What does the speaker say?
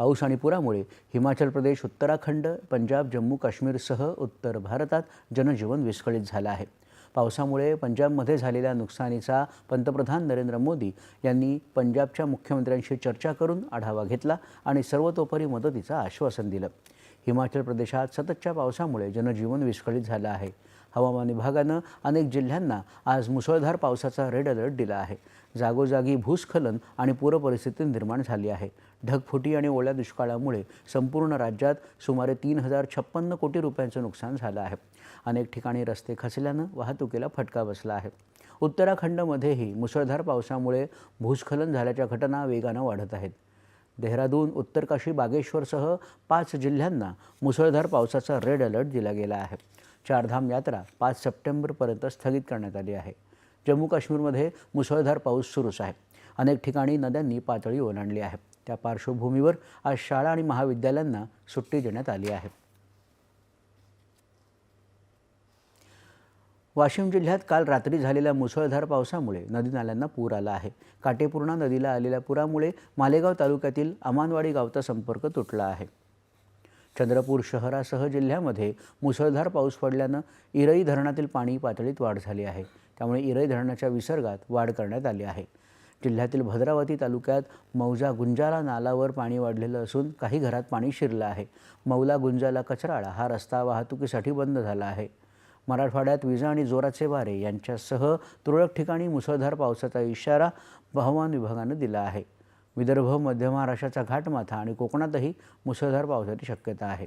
पाऊस आणि पुरामुळे हिमाचल प्रदेश उत्तराखंड पंजाब जम्मू काश्मीरसह उत्तर भारतात जनजीवन विस्कळीत झालं आहे. पावसामुळे पंजाबमध्ये झालेल्या नुकसानीचा पंतप्रधान नरेंद्र मोदी यांनी पंजाबच्या मुख्यमंत्र्यांशी चर्चा करून आढावा घेतला आणि सर्वतोपरी मदतीचं आश्वासन दिलं. हिमाचल प्रदेशात सततच्या पावसामुळे जनजीवन विस्कळीत झालं आहे. हवामान विभागानं अनेक जिल्ह्यांना आज मुसळधार पावसाचा रेड अलर्ट दिला आहे. जागोजागी भूस्खलन आणि पूरपरिस्थिती निर्माण झाली आहे. ढगफुटी आणि ओल्या दुष्काळामुळे संपूर्ण राज्यात सुमारे तीन हजार छप्पन्न कोटी रुपयांचं नुकसान झालं आहे. अनेक ठिकाणी रस्ते खचल्यानं वाहतुकीला फटका बसला आहे. उत्तराखंडमध्येही मुसळधार पावसामुळे भूस्खलन झाल्याच्या घटना वेगानं वाढत आहेत. देहरादून उत्तरकाशी बागेश्वरसह पाच जिल्ह्यांना मुसळधार पावसाचा रेड अलर्ट दिला गेला आहे. चारधाम यात्रा पाच सप्टेंबरपर्यंत स्थगित करण्यात आली आहे. जम्मू काश्मीरमध्ये मुसळधार पाऊस सुरूच आहे. अनेक ठिकाणी नद्यांनी पातळी ओलांडली आहे. त्या पार्श्वभूमीवर आज शाळा आणि महाविद्यालयांना सुट्टी देण्यात आली आहे. वाशिम जिल्ह्यात काल रात्री झालेल्या मुसळधार पावसामुळे नदी नाल्यांना पूर आला आहे. काटेपूर्णा नदीला आलेल्या पुरामुळे मालेगाव तालुक्यातील अमानवाडी गावचा संपर्क तुटला आहे. चंद्रपूर शहरासह जिल्ह्यामध्ये मुसळधार पाऊस पडल्यानं इरई धरणातील पाणी पातळीत वाढ झाली आहे. त्यामुळे इरई धरणाच्या विसर्गात वाढ करण्यात आली आहे. जिल्ह्यातील भद्रावती तालुक्यात मौजा गुंजाला नालावर पाणी वाढलेलं असून काही घरात पाणी शिरलं आहे. मौला गुंजाला कचराळा हा रस्ता वाहतुकीसाठी बंद झाला आहे. मराठवाड्यात विजा आणि जोराचे वारे यांच्यासह तुरळक ठिकाणी मुसळधार पावसाचा इशारा हवामान विभागानं दिला आहे. विदर्भ मध्य महाराष्ट्राचा घाटमाथा आणि कोकणातही मुसळधार पावसाची शक्यता आहे.